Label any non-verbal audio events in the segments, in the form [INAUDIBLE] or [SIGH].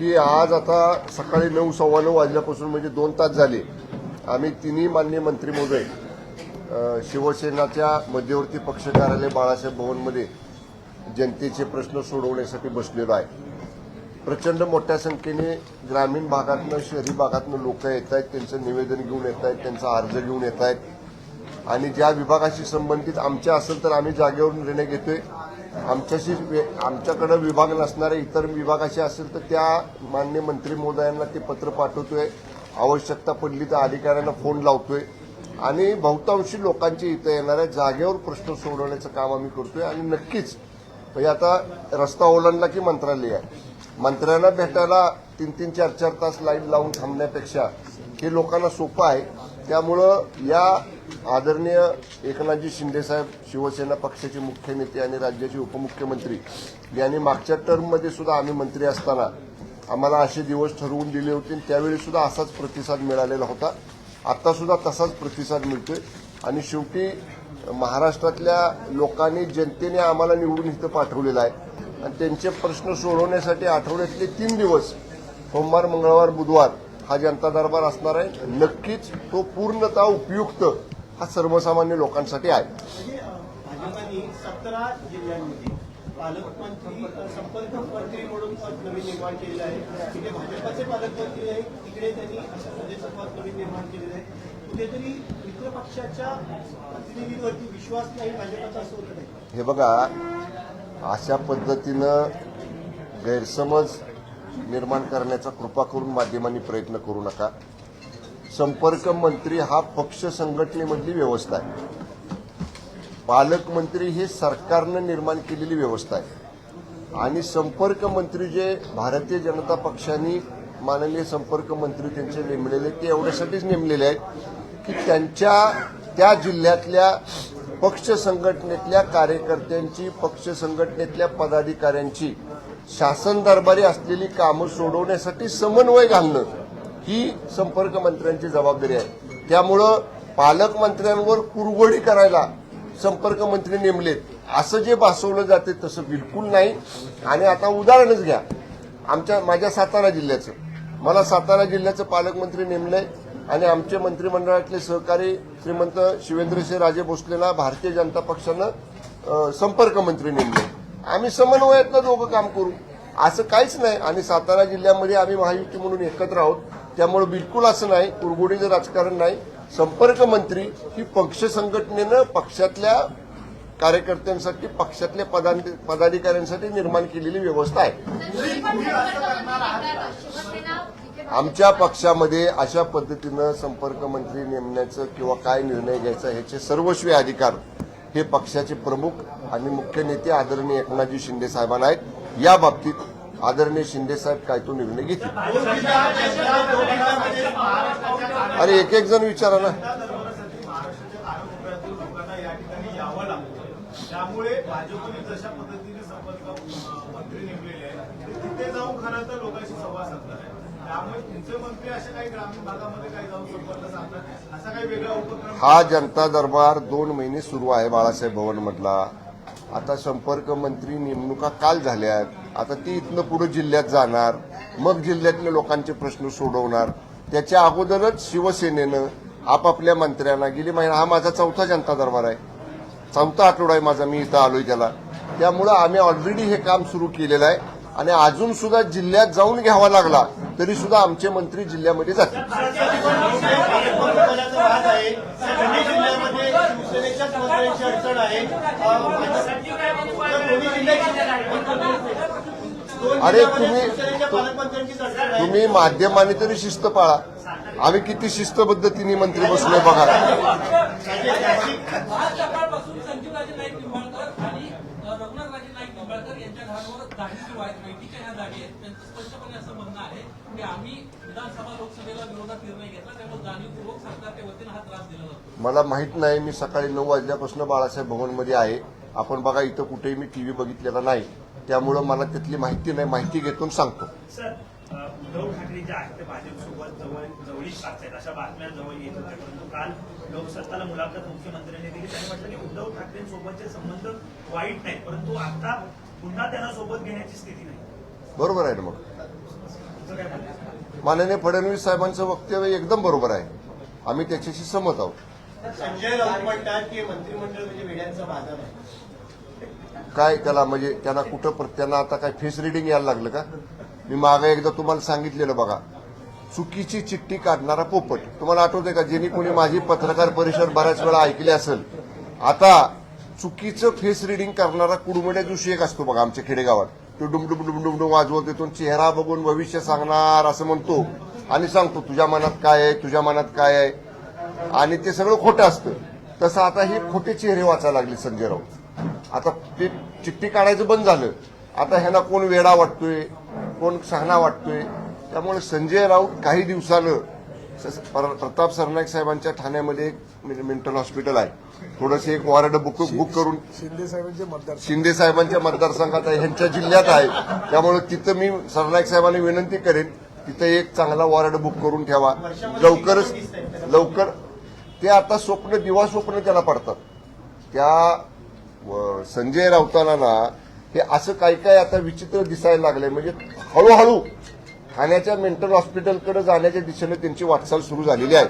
की आज आता सकाळी नऊ सव्वा नऊ वाजल्यापासून म्हणजे दोन तास झाले. आम्ही तिन्ही मान्य मंत्री महोदय शिवसेनाच्या मध्यवर्ती पक्ष कार्यालय बाळासाहेब भवनमध्ये जनतेचे प्रश्न सोडवण्यासाठी बसलेलो आहे. प्रचंड मोठ्या संख्येने ग्रामीण भागातनं शहरी भागातनं लोक येत आहेत त्यांचं निवेदन घेऊन येत आहेत त्यांचा अर्ज घेऊन येत आहेत. आणि ज्या विभागाशी संबंधित आमच्या असेल तर आम्ही जागेवरून निर्णय घेतोय. आमच्याशी वे- आमच्याकडे विभाग नसणारे इतर विभागाशी असेल तर त्या मान्य मंत्री महोदयांना ते पत्र पाठवतोय. आवश्यकता पडली तर अधिकाऱ्यांना फोन लावतोय. आणि बहुतांशी लोकांची इथं येणाऱ्या जागेवर प्रश्न सोडवण्याचं काम आम्ही करतोय आणि नक्कीच म्हणजे आता रस्ता ओलांडला की मंत्रालय आहे. मंत्र्यांना भेटायला तीन तीन चार चार तास लाईन लावून थांबण्यापेक्षा हे लोकांना सोपं आहे. त्यामुळं या आदरणीय एकनाथजी शिंदेसाहेब शिवसेना पक्षाचे मुख्य नेते आणि राज्याचे उपमुख्यमंत्री यांनी मागच्या टर्ममध्ये सुद्धा आम्ही मंत्री असताना आम्हाला असे दिवस ठरवून दिले होते. आणि त्यावेळी सुद्धा असाच प्रतिसाद मिळालेला होता. आता सुद्धा तसाच प्रतिसाद मिळतोय. आणि शेवटी महाराष्ट्रातल्या लोकांनी जनतेने आम्हाला निवडून इथं पाठवलेलं आहे. आणि त्यांचे प्रश्न सोडवण्यासाठी आठवड्यातले तीन दिवस सोमवार मंगळवार बुधवार हा जनता दरबार असणार आहे. नक्कीच तो पूर्णतः उपयुक्त हा सर्वसामान्य लोकांसाठी आहे. भाजपाने सतरा जिल्ह्यांमध्ये पालकमंत्री अ, संपर्क मंत्री म्हणून पद नवीन निर्माण केलेलं आहे. तिथे भाजपाचे पालकमंत्री आहेत. तिकडे त्यांनी अशा पद्धतीचं पद नवीन निर्माण केलेलं आहे. कुठेतरी मित्र पक्षाच्या प्रतिनिधींवरती विश्वास नाही भाजपाचा असं होत नाही. हे बघा अशा पद्धतीनं गैरसमज निर्माण करण्याचा कृपा करून माध्यमांनी प्रयत्न करू नका. संपर्क मंत्री हा पक्ष संघटनेमधली व्यवस्था आहे. पालकमंत्री हे सरकारनं निर्माण केलेली व्यवस्था आहे. आणि संपर्क मंत्री जे भारतीय जनता पक्षाने माननीय संपर्क मंत्री त्यांचे नेमलेले ते एवढ्यासाठीच नेमलेले आहेत की त्यांच्या त्या जिल्ह्यातल्या पक्ष संघटनेतल्या कार्यकर्त्यांची पक्ष संघटनेतल्या पदाधिकाऱ्यांची शासन दरबारी असलेली कामं सोडवण्यासाठी समन्वय घालणं ही संपर्क मंत्र्यांची जबाबदारी आहे. त्यामुळं पालकमंत्र्यांवर कुरघोडी करायला संपर्क मंत्री नेमलेत. असं जे भासवलं जाते तसं बिलकुल नाही. आणि आता उदाहरणच घ्या. आमच्या माझ्या सातारा जिल्ह्याचं. मला सातारा जिल्ह्याचं पालकमंत्री नेमलंय आणि आमचे मंत्रिमंडळातले सहकारी श्रीमंत शिवेंद्रसिंह राजे भोसलेला भारतीय जनता पक्षानं संपर्कमंत्री नेमले. आम्ही समन्वयातनं दोघं काम करू. असं काहीच नाही. आणि सातारा जिल्ह्यामध्ये आम्ही महायुती म्हणून एकत्र आहोत. त्यामुळे बिलकुल असं नाही. कुरगुडीचं राजकारण नाही. संपर्क मंत्री ही पक्ष संघटनेनं पक्षातल्या कार्यकर्त्यांसाठी पक्षातल्या पदां- पदाधिकाऱ्यांसाठी निर्माण केलेली व्यवस्था आहे. आमच्या पक्षामध्ये अशा पद्धतीनं संपर्क मंत्री नेमण्याचं किंवा काय निर्णय घ्यायचा ह्याचे सर्वस्वी अधिकार हे पक्षाचे प्रमुख आणि मुख्य नेते आदरणीय एकनाथजी शिंदे साहेबांना आहेत. या बाबतीत आदरणीय शिंदे साहेब काय तो निर्णय घेतील? अरे एक एक जण विचारा ना. त्यामुळे भाजपने जशा पद्धतीने संपर्क मंत्री नेमलेले आहेत तिथे जाऊन खरं तर लोकांशी हा जनता दरबार दोन महिने सुरू आहे बाळासाहेब भवन मधला आता संपर्क मंत्री नेमणुका काल झाल्यात आता ती इथनं पुढे जिल्ह्यात जाणार. मग जिल्ह्यातल्या लोकांचे प्रश्न सोडवणार. त्याच्या अगोदरच शिवसेनेनं आपापल्या मंत्र्यांना गेली महिना हा माझा चौथा जनता दरबार आहे. चौथा आठवडा आहे माझा मी इथं आलोय त्याला. त्यामुळं आम्ही ऑलरेडी हे काम सुरू केलेलं आहे. आणि अजून सुद्धा जिल्ह्यात जाऊन घ्यावा लागला तरी सुद्धा आमचे मंत्री जिल्ह्यामध्ये जातील. अरे तुम्ही- तुम्ही माध्यमाने तरी शिस्त पाळा. आम्ही किती शिस्तबद्ध तिन्ही मंत्री बसलोय बघा आज सकाळपासून संजीवराजे नाईक निंबाळकर आणि अ, रघुनाथराजे नाईक निंबाळकर यांच्या घरावर जागी सुरू आहेत माहितीच्या ह्या जागी आहेत त्यांचं स्पष्टपणे असं म्हणणं आहे की आम्ही विधानसभा लोकसभेला विरोधात निर्णय घेतला त्यामुळे जाणीवपूर्वक सरकारच्या वतीनं हा त्रास दिला जातो मला माहीत नाही मी सकाळी नऊ वाजल्यापासून बाळासाहेब भवनमध्ये आहे. आपण बघा इथं कुठेही मी टीव्ही बघितलेला नाही. त्यामुळं मला त्यातली माहिती नाही माहिती घेतून सांगतो. उद्धव ठाकरे जे आहेत ते भाजपसोबत जवळ साधतायत. अशा बातम्या जवळ येत होत्या. परंतु काल लोकसत्ताला मुलाखत मुख्यमंत्र्यांनी दिली. त्यांनी म्हटलं की उद्धव ठाकरेंसोबतचे संबंध वाईट नाहीत. परंतु आता पुन्हा त्यांना सोबत घेण्याची स्थिती नाही. बरोबर आहे ना मग? माननीय फडणवीस साहेबांचं वक्तव्य एकदम बरोबर आहे. आम्ही त्याच्याशी सहमत आहोत. संजय राऊत म्हणतात की मंत्रिमंडळ म्हणजे वेड्यांचा बाजार आहे. काय त्याला म्हणजे त्यांना कुठं पर- त्यांना आता काय फेस रिडिंग यायला लागलं का? मी मागे एकदा तुम्हाला सांगितलेलं बघा. चुकीची चिठ्ठी काढणारा पोपट. तुम्हाला आठवतंय का? ज्यांनी कोणी माझी पत्रकार परिषद बऱ्याच वेळा ऐकली असेल. आता चुकीचं फेस रिडिंग करणारा कुडमुड्या दिवशी एक असतो बघा आमच्या खेडेगावात. तो डुमडुम डुमडुम डुम वाजवत येतो चेहरा बघून भविष्य सांगणार असं म्हणतो. आणि सांगतो तुझ्या मनात काय आहे? तुझ्या मनात काय आहे? आणि ते सगळं खोटं असतं. तसं आता हे खोटे चेहरे वाचायला लागले संजय राऊत. आता ते चिठ्ठी काढायचं बंद झालं. आता ह्यांना कोण वेडा वाटतोय? कोण सहना वाटतोय? त्यामुळे संजय राऊत काही दिवसानं स- पर- प्रताप सरनाईक साहेबांच्या ठाण्यामध्ये एक मेंटल हॉस्पिटल आहे. थोडंसं एक वॉर्ड बुक बुक करून शिंदे साहेबांचे मतदार शिंदे साहेबांच्या मतदारसंघात आहे ह्यांच्या जिल्ह्यात आहे. त्यामुळे तिथं मी सरनाईक साहेबांना विनंती करेन तिथं एक चांगला वॉर्ड बुक करून ठेवा. लवकरच लवकर ते आता स्वप्न दिवा स्वप्न त्याला पडतात. त्या संजय राऊतांना ना हे असं काय काय आता विचित्र दिसायला लागलंय. म्हणजे हळूहळू ठाण्याच्या मेंटल हॉस्पिटलकडे जाण्याच्या दिशेने त्यांची वाटचाल सुरू झालेली आहे.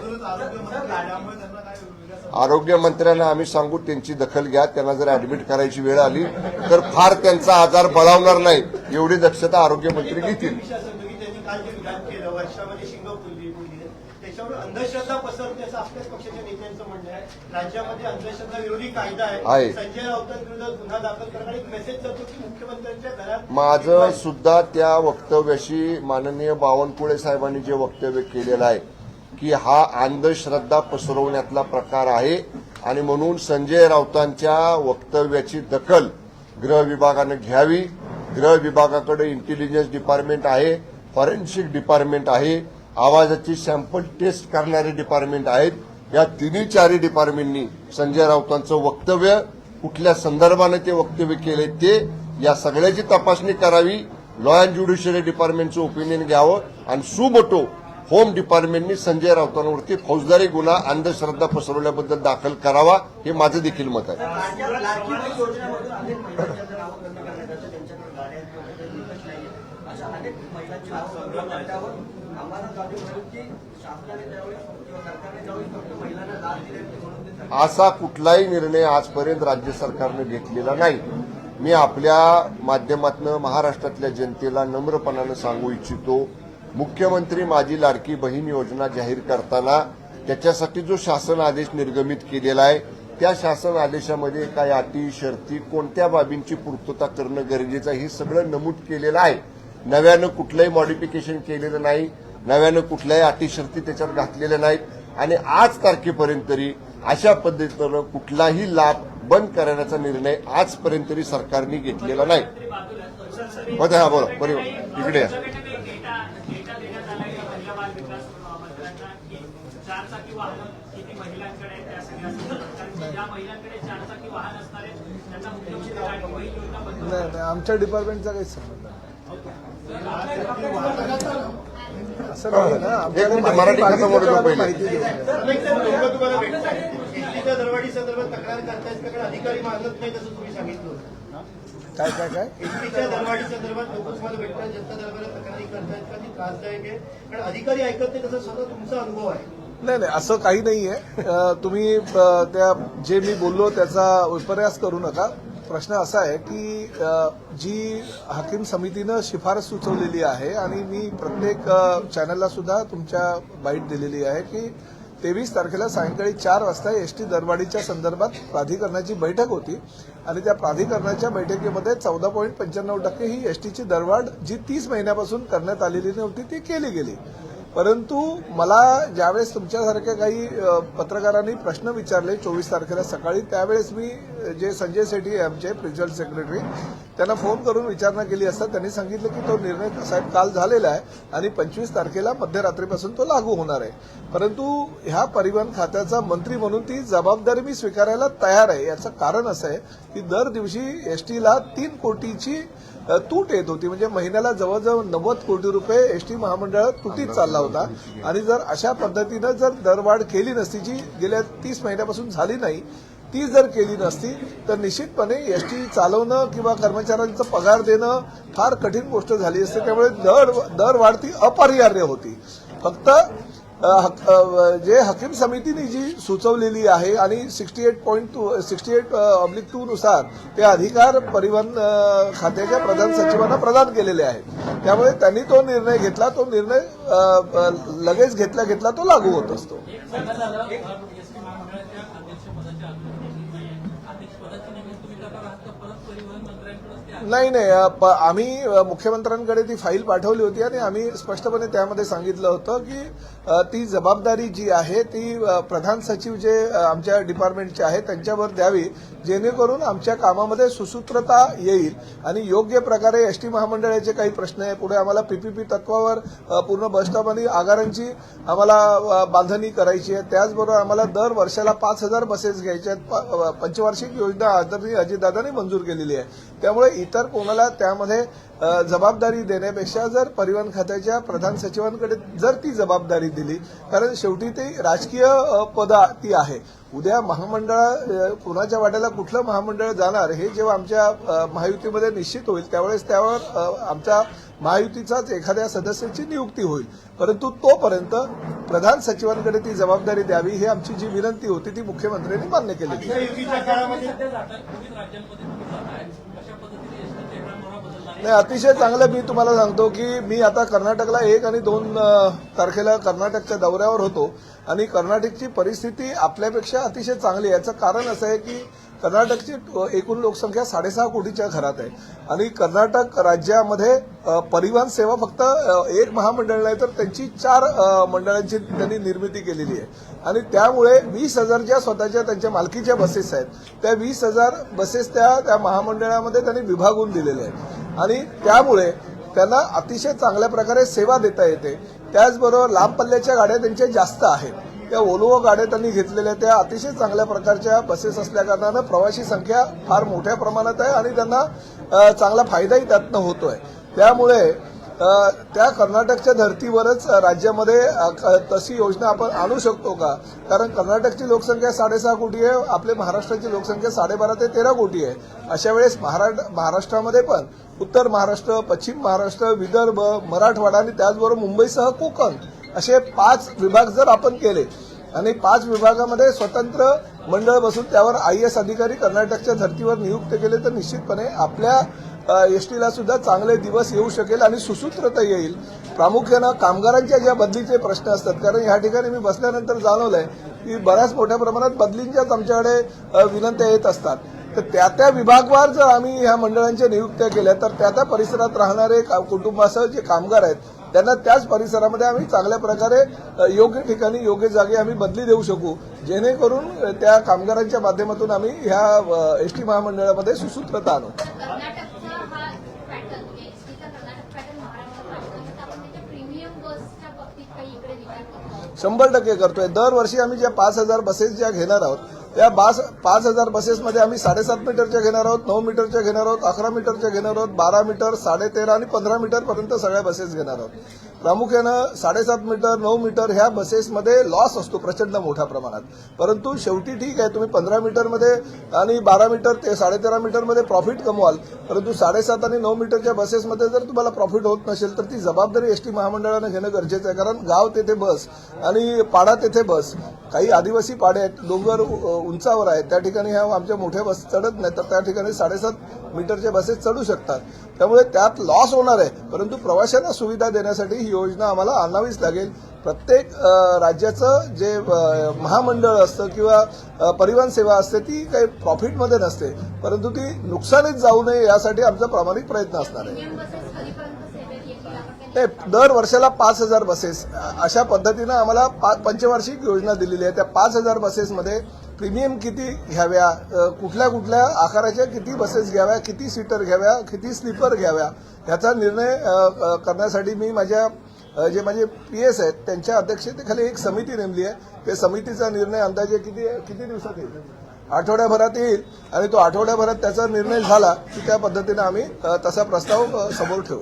आरोग्यमंत्र्यांना आम्ही सांगू त्यांची दखल घ्या त्यांना जर ऍडमिट करायची वेळ आली तर फार त्यांचा आजार बळावणार नाही एवढी दक्षता आरोग्यमंत्री घेतील अंधश्रद्धा पसरते आपल्याच पक्षाच्या नेत्यांचं म्हणणं आहे राज्यामध्ये अंधश्रद्धा विरोधी कायदा आहे. संजय राऊतांविरोधात गुन्हा दाखल एक मेसेज जातो की मुख्यमंत्र्यांच्या घरात माझं सुद्धा त्या वक्तव्याशी माननीय बावनकुळे साहेबांनी जे वक्तव्य केलेलं आहे की हा अंधश्रद्धा पसरवण्यातला प्रकार आहे आणि म्हणून संजय राऊतांच्या वक्तव्याची दखल गृह विभागानं घ्यावी. गृह विभागाकडे इंटेलिजन्स डिपार्टमेंट आहे फॉरेन्सिक डिपार्टमेंट आहे आवाजाची सॅम्पल टेस्ट करणारे डिपार्टमेंट आहेत. या तिन्ही चारही डिपार्टमेंटनी संजय राऊतांचं वक्तव्य कुठल्या संदर्भाने ते वक्तव्य केले ते या सगळ्याची तपासणी करावी. लॉ अँड ज्युडिशियरी डिपार्टमेंटचं ओपिनियन घ्यावं. आणि सुमोटो होम डिपार्टमेंटनी संजय राऊतांवरती फौजदारी गुन्हा अंधश्रद्धा पसरवल्याबद्दल दाखल करावा हे माझं देखील मत आहे. असा कुठलाही निर्णय आजपर्यंत राज्य सरकारने घेतलेला नाही. मी आपल्या माध्यमातून महाराष्ट्रातल्या जनतेला नम्रपणानं सांगू इच्छितो मुख्यमंत्री माझी लाडकी बहीण योजना जाहीर करताना त्याच्यासाठी जो शासन आदेश निर्गमित केलेला आहे त्या शासन आदेशामध्ये काय अटी शर्ती कोणत्या बाबींची पूर्तता करणं गरजेचं हे सगळं नमूद केलेलं आहे. नव्यानं कुठलंही मॉडिफिकेशन केलेलं नाही नव्यानं कुठल्याही अटी शर्ती त्याच्यात घातलेल्या नाहीत. आणि आज तारखेपर्यंत तरी अशा पद्धतीनं कुठलाही लाभ बंद करण्याचा निर्णय आजपर्यंत तरी सरकारने घेतलेला नाही. हा बोला बरोबर इकडे या. डेटा डेटा देण्यात आलाय का महिला बाल विकास मंत्र्यांना की चार चाकी वाहनं किती महिलांकडे आहेत त्या सगळ्या संदर्भात. कारण की ज्या महिलांकडे चार चाकी वाहन असणार आहेत त्यांना मुख्यमंत्री लाडकी बहीण योजना बंद नाही नाही आमच्या डिपार्टमेंटचा काही संबंध नाही. असं नाही ना आमच्याकडे माहिती नाही. काय काय काय? आहे. अधिकारी ऐकत नाही तसा स्वतः तुमचा अनुभव आहे. नाही नाही असं काही नाहीये. अं, तुम्ही त्या जे मी बोललो त्याचा विपर्यास करू नका. प्रश्न असा आहे की जी हाकीम समितीनं शिफारस सुचवलेली आहे आणि मी प्रत्येक चॅनलला सुद्धा तुमच्या बाईट दिलेली आहे की तेवीस तारखेला सायंकाळी चार वाजता एसटी दरवाढीच्या संदर्भात प्राधिकरणाची बैठक होती आणि त्या प्राधिकरणाच्या बैठकीमध्ये चौदा पॉईंट पंच्याण्णव टक्के ही एसटीची दरवाढ जी तीस महिन्यापासून करण्यात आलेली नव्हती ती केली गेली. परंतु मला ज्यावेळेस तुमच्यासारख्या काही पत्रकारांनी प्रश्न विचारले चोवीस तारखेला सकाळी त्यावेळेस मी जे संजय सेठी आहे आमचे प्रिन्सिपल सेक्रेटरी त्यांना फोन करून विचारणा केली असता त्यांनी सांगितलं की तो निर्णय साहेब काल झालेला आहे आणि पंचवीस तारखेला मध्यरात्रीपासून तो लागू होणार आहे. परंतु ह्या परिवहन खात्याचा मंत्री म्हणून ती जबाबदारी मी स्वीकारायला तयार आहे. याचं कारण असं आहे की दर दिवशी एसटीला तीन कोटीची तूट येत होती. म्हणजे महिन्याला जवळजवळ नव्वद कोटी रुपये एसटी महामंडळ तुटीत चालला होता. आणि जर अशा पद्धतीनं जर दरवाढ केली नसती जी गेल्या तीस महिन्यापासून झाली नाही ती जर केली नसती तर निश्चितपणे एस टी चालवणं किंवा कर्मचाऱ्यांचा पगार देणं फार कठीण गोष्ट झाली असते. त्यामुळे दर दरवाढ ती अपरिहार्य होती. फक्त हक- जे हकीम समितीने जी सुचवलेली आहे आणि sixty eight point two sixty eight oblique two नुसार ते अधिकार परिवहन खात्याच्या प्रधान सचिवांना प्रदान केलेले आहेत. त्यामुळे त्यांनी तो निर्णय घेतला तो निर्णय लगेच घेतला घेतला तो लागू होत असतो. नाही नाही आम्ही मुख्यमंत्र्यांकडे ती फाईल पाठवली होती आणि आम्ही स्पष्टपणे त्यामध्ये सांगितलं होतं की ती जबाबदारी जी आहे ती प्रधान सचिव जे आमच्या डिपार्टमेंटचे आहेत त्यांच्यावर द्यावी जेणेकरून आमच्या कामामध्ये सुसूत्रता येईल. आणि योग्य प्रकारे एसटी महामंडळाचे काही प्रश्न आहे पुढे आम्हाला पीपीपी तत्वावर पूर्ण बस स्टॉप आणि आगारांची आम्हाला बांधणी करायची आहे. त्याचबरोबर आम्हाला दर वर्षाला पाच हजार बसेस घ्यायच्या आहेत. प- पंचवार्षिक योजना आदरणीय अजितदादांनी मंजूर केलेली आहे. त्यामुळे इतर कोणाला त्यामध्ये जबाबदारी देण्यापेक्षा जर परिवहन खात्याच्या प्रधान सचिवांकडे जर ती जबाबदारी दिली कारण शेवटी ती राजकीय पद ती आहे. उद्या महामंडळ कुणाच्या वाट्याला कुठलं महामंडळ जाणार हे जेव्हा आमच्या महायुतीमध्ये निश्चित होईल त्यावेळेस त्यावर आमच्या महायुतीचाच एखाद्या सदस्याची नियुक्ती होईल. परंतु तोपर्यंत प्रधान सचिवांकडे ती जबाबदारी द्यावी ही आमची जी विनंती होती ती मुख्यमंत्र्यांनी मान्य केलेली नाही अतिशय चांगलं मी तुम्हाला सांगतो की मी आता कर्नाटकला एक आणि दोन तारखेला कर्नाटकच्या दौऱ्यावर होतो. आणि कर्नाटकची परिस्थिती आपल्यापेक्षा अतिशय चांगली आहे. याचं कारण असं आहे की कर्नाटकची एकूण लोकसंख्या साडेसहा कोटीच्या घरात आहे. आणि कर्नाटक राज्यामध्ये परिवहन सेवा फक्त एक महामंडळ नाही तर त्यांची चार मंडळांची त्यांनी निर्मिती केलेली आहे. आणि त्यामुळे वीस हजार ज्या स्वतःच्या त्यांच्या मालकीच्या बसेस आहेत त्या वीस हजार बसेस त्या त्या महामंडळामध्ये त्यांनी विभागून दिलेल्या आहेत. आणि त्यामुळे त्यांना अतिशय चांगल्या प्रकारे सेवा देता येते. त्याचबरोबर लांब पल्ल्याच्या गाड्या त्यांच्या जास्त आहेत. त्या ओलोवो गाड्या त्यांनी घेतलेल्या त्या अतिशय चांगल्या प्रकारच्या बसेस असल्या कारणानं प्रवासी संख्या फार मोठ्या प्रमाणात आहे आणि त्यांना चांगला फायदाही त्यातनं होतोय. त्यामुळे त्या कर्नाटकच्या धर्तीवरच राज्यामध्ये क- तशी योजना आपण आणू शकतो का? कारण कर्नाटकची लोकसंख्या साडेसहा कोटी आहे आपले महाराष्ट्राची लोकसंख्या साडेबारा ते तेरा कोटी आहे. अशा वेळेस महाराष्ट्रामध्ये पण उत्तर महाराष्ट्र पश्चिम महाराष्ट्र विदर्भ मराठवाडा आणि त्याचबरोबर मुंबईसह कोकण असे पाच विभाग जर आपण केले आणि पाच विभागामध्ये स्वतंत्र मंडळ बसून त्यावर आय एस अधिकारी कर्नाटकच्या धर्तीवर नियुक्त केले तर निश्चितपणे आपल्या एसटीला सुद्धा चांगले दिवस येऊ शकेल आणि सुसूत्रता येईल. प्रामुख्यानं कामगारांच्या ज्या बदलीचे प्रश्न असतात कारण या ठिकाणी मी बसल्यानंतर जाणवलंय की बऱ्याच मोठ्या प्रमाणात बदलींच्याच आमच्याकडे विनंत्या येत असतात. तर त्या त्या विभागवार जर आम्ही ह्या मंडळांच्या नियुक्त्या केल्या तर त्या त्या परिसरात राहणारे का- कुटुंबासह जे कामगार आहेत त्यांना त्याच परिसरामध्ये आम्ही चांगल्या प्रकारे योग्य ठिकाणी योग्य जागी आम्ही बदली देऊ शकू. जेणेकरून त्या कामगारांच्या माध्यमातून आम्ही ह्या एस टी महामंडळामध्ये सुसूत्रता आणू कर्नाटकचा हा पॅटर्न म्हणजे एसटीचा कर्नाटक पॅटर्न महाराष्ट्रात राबवला तर आपण त्याच्या प्रीमियम बसच्या बाबतीत काही इकडे विचार करतो शंभर टक्के करतोय. दरवर्षी आम्ही ज्या पाच हजार बसेस ज्या घेणार आहोत त्या बास पाच हजार बसेसमध्ये आम्ही साडेसात मीटरच्या घेणार आहोत नऊ मीटरच्या घेणार आहोत अकरा मीटरच्या घेणार आहोत बारा मीटर साडेतेरा आणि पंधरा मीटरपर्यंत सगळ्या बसेस घेणार आहोत. प्रामुख्यानं साडेसात मीटर नऊ मीटर ह्या बसेसमध्ये लॉस असतो प्रचंड मोठ्या प्रमाणात. परंतु शेवटी ठीक आहे तुम्ही पंधरा मीटरमध्ये आणि बारा मीटर ते साडेतेरा मीटरमध्ये प्रॉफिट कमवाल. परंतु साडेसात आणि नऊ मीटरच्या बसेसमध्ये जर तुम्हाला प्रॉफिट होत नसेल तर ती जबाबदारी एसटी महामंडळानं घेणं गरजेचं आहे. कारण गाव तेथे बस आणि पाडा तेथे बस. काही आदिवासी पाडे आहेत डोंगर उंचावर आहेत. त्या ठिकाणी ह्या आमच्या मोठ्या बस चढत नाही तर त्या ठिकाणी साडेसात मीटरच्या बसेस चढू शकतात. त्यामुळे त्यात लॉस होणार आहे. परंतु प्रवाशांना सुविधा देण्यासाठी ही योजना आम्हाला आणावीच लागेल. प्रत्येक राज्याचं जे महामंडळ असतं किंवा परिवहन सेवा असते ती काही प्रॉफिटमध्ये नसते. परंतु ती नुकसानीत जाऊ नये यासाठी आमचा प्रामाणिक प्रयत्न असणार आहे. दर वर्षाला पाच हजार बसेस. अशा पद्धतीनं आम्हाला पंचवार्षिक योजना दिलेली आहे. त्या पाच हजार बसेसमध्ये प्रीमियम किती घ्याव्या? कुठल्या कुठल्या आकाराच्या किती बसेस घ्याव्या? किती सीटर घ्याव्या? किती स्लीपर घ्याव्या? ह्याचा निर्णय करण्यासाठी मी माझ्या जे माझे पी एस आहेत त्यांच्या अध्यक्षतेखाली एक समिती नेमली आहे. त्या समितीचा निर्णय अंदाजे किती किती दिवसात येईल? आठवड्याभरात येईल आणि तो आठवड्याभरात त्याचा निर्णय झाला की त्या पद्धतीने आम्ही तसा प्रस्ताव समोर ठेवू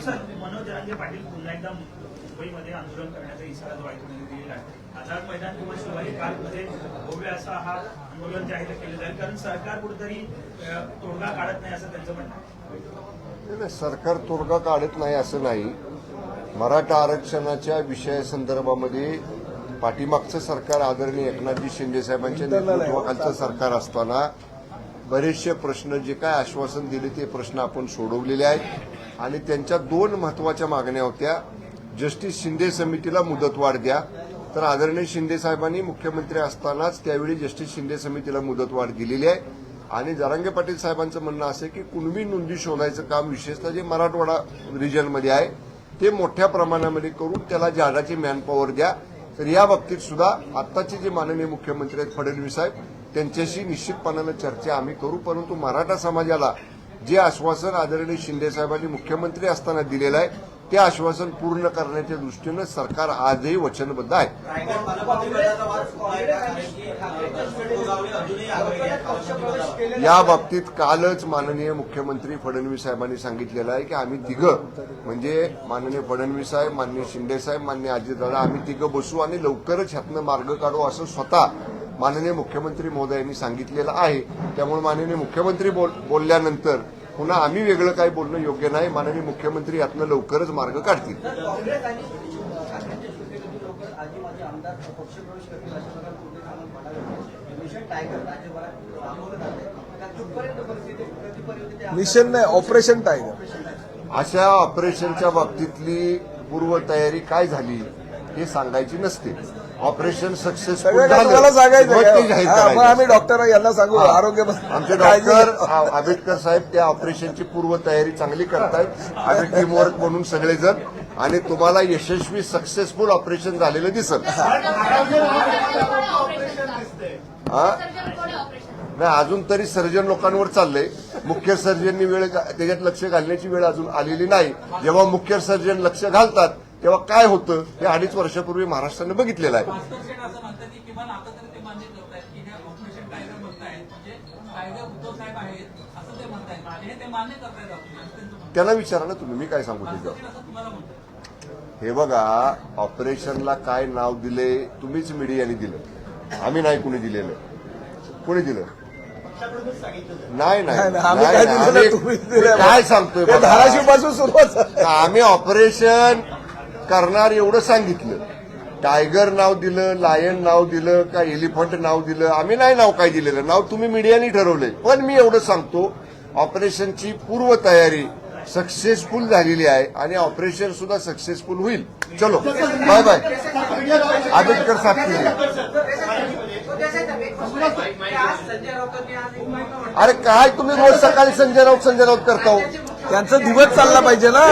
सर मनोज जरांगे पाटील पुन्हा एकदा मुंबईमध्ये आंदोलन करण्याचा इशारा जो आहे तुम्ही दिलेला आहे आझाद मैदान किंवा शिवाजी पार्कमध्ये भव्य असा हा आंदोलन जे आहे ते केलं जाईल. कारण सरकार कुठेतरी तोडगा काढत नाही असं त्यांचं म्हणणं आहे. नाही, नाही, सरकार तोडगा काढत नाही असं नाही. मराठा आरक्षणाच्या विषयासंदर्भामध्ये पाठीमागचं सरकार आदरणीय एकनाथजी शिंदे साहेबांच्या नेतृत्वाखालचं सरकार असताना बरेचसे प्रश्न जे काय आश्वासन दिले ते प्रश्न आपण सोडवलेले आहेत. आणि त्यांच्या दोन महत्त्वाच्या मागण्या होत्या जस्टिस शिंदे समितीला मुदतवाढ द्या तर आदरणीय शिंदे साहेबांनी मुख्यमंत्री असतानाच त्यावेळी जस्टिस शिंदे समितीला मुदतवाढ दिलेली आहे. आणि जरांगे पाटील साहेबांचं म्हणणं असं की कुणबी नोंदी शोधायचं काम विशेषतः जे मराठवाडा रिजनमध्ये आहे ते मोठ्या प्रमाणामध्ये करून त्याला जाडाची मॅनपॉवर द्या. तर या बाबतीत सुद्धा आत्ताचे जे माननीय मुख्यमंत्री आहेत फडणवीस साहेब त्यांच्याशी निश्चितपणानं चर्चा आम्ही करू. परंतु मराठा समाजाला जे आश्वासन आदरणीय शिंदे साहेबांनी मुख्यमंत्री असताना दिलेलं आहे ते आश्वासन पूर्ण करण्याच्या दृष्टीनं सरकार आजही वचनबद्ध आहे. या बाबतीत कालच माननीय मुख्यमंत्री फडणवीस साहेबांनी सांगितलेलं आहे की आम्ही तिघं म्हणजे माननीय फडणवीस साहेब माननीय शिंदे साहेब माननीय अजितदादा आम्ही तिघं बसू आणि लवकरच ह्यातनं मार्ग काढू असं स्वतः माननीय मुख्यमंत्री महोदयांनी सांगितलेलं आहे. त्यामुळे माननीय मुख्यमंत्री बोल- बोलल्यानंतर पुन्हा आम्ही वेगळं काही बोलणं योग्य नाही. माननीय मुख्यमंत्री यातनं लवकरच मार्ग काढतील. मिशन नाही ऑपरेशन टायगर. अशा ऑपरेशनच्या बाबतीतली पूर्वतयारी काय झाली हे सांगायची नसते. ऑपरेशन सक्सेसफुल तुम्हाला सांगायचं आम्ही डॉक्टर यांना सांगू आरोग्य आमचे डॉक्टर आंबेडकर साहेब त्या ऑपरेशनची पूर्वतयारी चांगली करतायत. आम्ही टीमवर्क म्हणून सगळेजण. आणि तुम्हाला यशस्वी सक्सेसफुल ऑपरेशन झालेलं दिसत. हा? नाही अजून तरी सर्जन लोकांवर चाललंय. मुख्य सर्जननी वेळ त्याच्यात लक्ष घालण्याची वेळ अजून आलेली नाही. जेव्हा मुख्य सर्जन लक्ष घालतात तेव्हा काय होतं हे अडीच वर्षापूर्वी महाराष्ट्राने बघितलेलं आहे. भास्कर शेठ असं म्हणतात की किमान आता तरी ते मान्य करतायत की ऑपरेशन टायगर म्हणतायत म्हणजे टायगर उद्धव साहेब आहेत असं ते म्हणतायत. आणि हे ते मान्य करतायत आपली असं त्यांचं म्हणणं त्यांना विचारा ना तुम्ही मी काय सांगू म्हणतात. हे बघा ऑपरेशनला काय नाव दिले तुम्हीच मीडियाने दिलं. आम्ही नाही कुणी दिलेलं. कोणी दिलं? नाही नाही. काय सांगतोय. धाराशिवपासून सुरुवात झाली. आम्ही ऑपरेशन करणार एवढं सांगितलं. टायगर नाव दिलं लायन नाव दिलं का एलिफंट नाव दिलं आम्ही नाही नाव काय दिलेलं. नाव तुम्ही मीडियाने ठरवलंय. पण मी एवढं सांगतो ऑपरेशनची पूर्वतयारी सक्सेसफुल झालेली आहे आणि ऑपरेशन सुद्धा सक्सेसफुल होईल. चलो बाय बाय आंबेडकर साहेब अरे काय तुम्ही रोज सकाळी संजय राऊत संजय राऊत करता हो? त्यांचा दिवस चालला पाहिजे ना.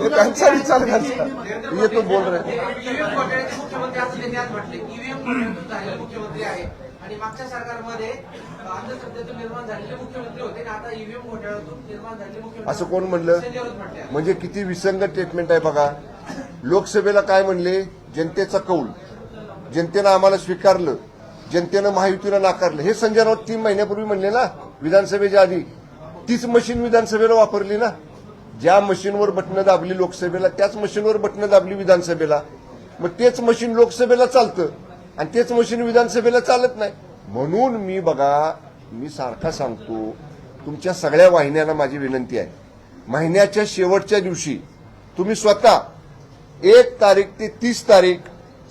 ते त्यांचा विचार करतात. ये तो बोल रहे ईव्हीएम घोटाळ्याचे मुख्यमंत्री असं त्यांनी आज म्हटले. ईव्हीएम घोटाळ्यातून झालेले मुख्यमंत्री आहे आणि मागच्या सरकारमध्ये अंधश्रद्धेतून निर्माण झालेले मुख्यमंत्री होते आणि आता ईव्हीएम घोटाळ्यातून निर्माण झालेले मुख्यमंत्री असं कोण म्हणलं? म्हणजे किती विसंगत स्टेटमेंट आहे बघा. लोकसभेला काय म्हणले? जनतेचा कौल. जनतेनं आम्हाला स्वीकारलं. जनतेनं महायुतीला नाकारलं. हे संजय राऊत तीन महिन्यापूर्वी म्हणले ना विधानसभेच्या आधी. तीच मशीन विधानसभेला वापरली ना. ज्या मशीनवर बटणं दाबली लोकसभेला त्याच मशीनवर बटणं दाबली विधानसभेला. मग तेच मशीन लोकसभेला चालतं आणि तेच मशीन विधानसभेला चालत नाही. म्हणून मी बघा मी सारखा सांगतो तुमच्या सगळ्या वाहिन्यांना माझी विनंती आहे. महिन्याच्या शेवटच्या दिवशी तुम्ही स्वतः एक तारीख ते तीस तारीख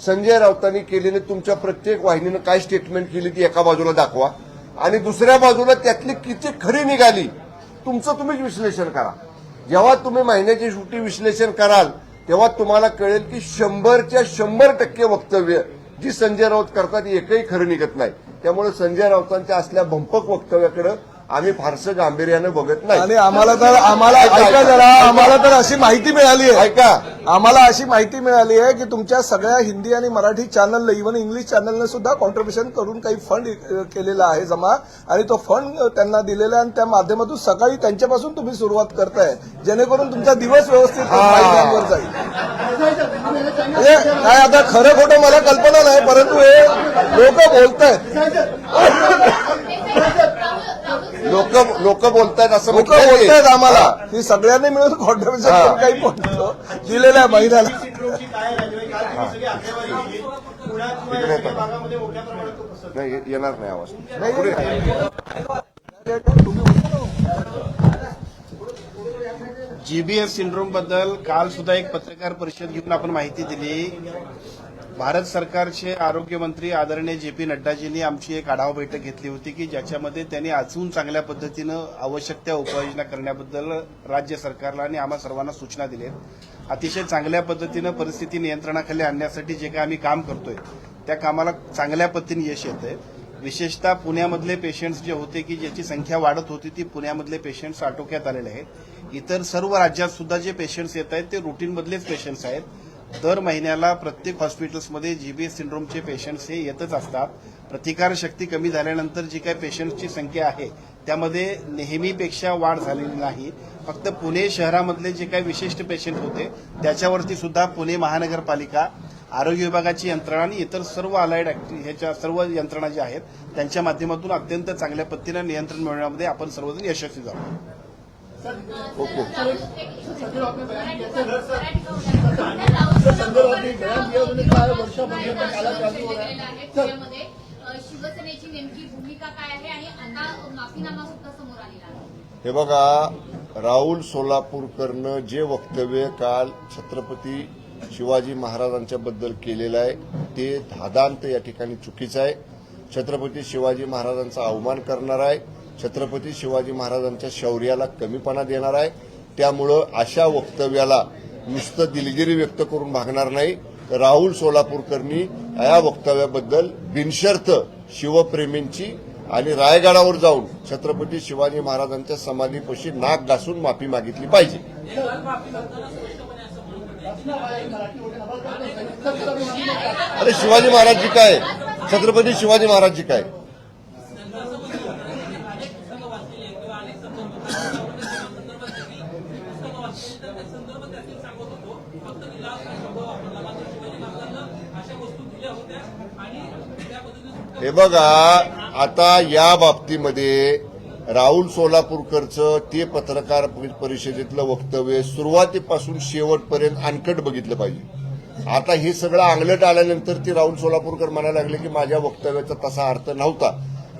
संजय राऊतांनी केलेले तुमच्या प्रत्येक वाहिनीनं काय स्टेटमेंट केली ती एका बाजूला दाखवा. आणि दुसऱ्या बाजूला त्यातली किती खरी निघाली तुमचं तुम्हीच विश्लेषण करा. जेव्हा तुम्ही महिन्याची सुट्टी विश्लेषण कराल तेव्हा तुम्हाला कळेल की शंभरच्या शंभर टक्के वक्तव्य जी संजय राऊत करतात एकही खरं निघत नाही. त्यामुळे संजय राऊतांच्या असल्या भंपक वक्तव्याकडे आम्ही फारसं गांभीर्यानं बघत नाही. आणि आम्हाला तर आम्हाला ऐका जरा आम्हाला तर अशी माहिती मिळाली आहे. ऐका. आम्हाला अशी माहिती मिळाली आहे की तुमच्या सगळ्या हिंदी आणि मराठी चॅनलला इव्हन इंग्लिश चॅनलने सुद्धा कॉन्ट्रीब्युशन करून काही फंड केलेला आहे जमा. आणि तो फंड त्यांना दिलेला आहे आणि त्या माध्यमातून सकाळी त्यांच्यापासून तुम्ही सुरुवात करताय. जेणेकरून तुमचा दिवस व्यवस्थित जाईल. म्हणजे काय आता खरं खोटं मला कल्पना नाही परंतु हे लोक बोलतायत. [LAUGHS] लोक लोक बोलतायत असं लोक. बोलतायत आम्हाला. की सगळ्यांनी मिळून कॉन्ट्रीब्युशन काही बोलतो दिलेल्या महिन्याला. नाही येणार नाही आवाज. जीबीएस सिंड्रोमबद्दल काल सुद्धा एक पत्रकार परिषद घेऊन आपण माहिती दिली. भारत सरकारचे आरोग्यमंत्री आदरणीय जे पी नड्डाजींनी आमची एक आढावा बैठक घेतली होती की ज्याच्यामध्ये त्यांनी अजून चांगल्या पद्धतीनं आवश्यक त्या उपाययोजना करण्याबद्दल राज्य सरकारला आणि आम्हा सर्वांना सूचना दिल्या अतिशय चांगल्या पद्धतीनं परिस्थिती नियंत्रणाखाली आणण्यासाठी जे काही आम्ही काम करतोय त्या कामाला चांगल्या पद्धतीने यश येत आहे विशेषतः पुण्यामधले पेशंट्स जे होते की ज्याची संख्या वाढत होती ती पुण्यामधले पेशंट्स आटोक्यात आलेले आहेत. इतर सर्व राज्यात सुद्धा जे पेशंट्स येत आहेत ते रुटीनमधलेच पेशंट्स आहेत. दर महिन्याला प्रत्येक हॉस्पिटल्समध्ये जीबीएस सिंड्रोमचे पेशंट्स हे येतच असतात. प्रतिकारशक्ती कमी झाल्यानंतर जी काही पेशंट्सची संख्या आहे त्यामध्ये नेहमीपेक्षा वाढ झालेली नाही. फक्त पुणे शहरामधले जे काही विशिष्ट पेशंट होते त्याच्यावरती सुद्धा पुणे महानगरपालिका आरोग्य विभागाची यंत्रणा आणि इतर सर्व अलाइड ह्याच्या सर्व यंत्रणा ज्या आहेत त्यांच्या माध्यमातून अत्यंत चांगल्या पद्धतीनं नियंत्रण मिळवण्यामध्ये आपण सर्वजण यशस्वी झालो. ओके शिवसेनेची नेमकी भूमिका काय आहे आणि आता माफीनामा सुद्धा समोर आलेला हे बघा राहुल सोलापूरकरनं जे वक्तव्य काल छत्रपती शिवाजी महाराजांच्या बद्दल केलेलं आहे ते धादांत या ठिकाणी चुकीचं आहे. छत्रपती शिवाजी महाराजांचा अवमान करणार आहे. छत्रपती शिवाजी महाराजांच्या शौर्याला कमीपणा देणार आहे. त्यामुळं अशा वक्तव्याला नुसतं दिलगिरी व्यक्त करून भागणार नाही. राहुल सोलापूरकरनी या वक्तव्याबद्दल बिनशर्त शिवप्रेमींची आणि रायगडावर जाऊन छत्रपती शिवाजी महाराजांच्या समाधीपाशी नाक घासून माफी मागितली पाहिजे. अरे शिवाजी महाराज जी काय? छत्रपती शिवाजी महाराज जी काय? हे बघा आता या बाबतीमध्ये राहुल सोलापूरकरचं ते पत्रकार परिषदेतलं वक्तव्य सुरुवातीपासून शेवटपर्यंत अनकट बघितलं पाहिजे. आता हे सगळं अंगलट आल्यानंतर ते राहुल सोलापूरकर म्हणायला लागले की माझ्या वक्तव्याचा तसा अर्थ नव्हता.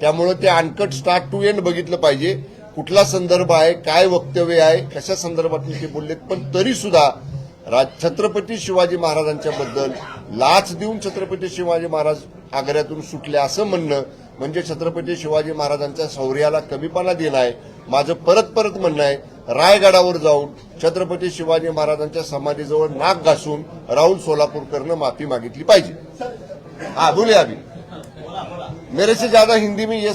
त्यामुळे ते अनकट स्टार्ट टू एंड बघितलं पाहिजे. कुठला संदर्भ आहे काय वक्तव्य आहे कशा संदर्भात ते बोललेत पण तरी सुद्धा राज- छत्रपती शिवाजी महाराजांच्या बद्दल लाच देऊन छत्रपती शिवाजी महाराज आग्र्यातून सुटले असं म्हणणं म्हणजे छत्रपती शिवाजी महाराजांच्या शौर्याला कमीपणा देणं आहे माझं परत परत म्हणणं आहे रायगडावर जाऊन छत्रपती शिवाजी महाराजांच्या समाधीजवळ नाक घासून राहुल सोलापूरकरनं माफी मागितली पाहिजे. हा बोले अभी मेरे से ज्यादा हिंदी में ये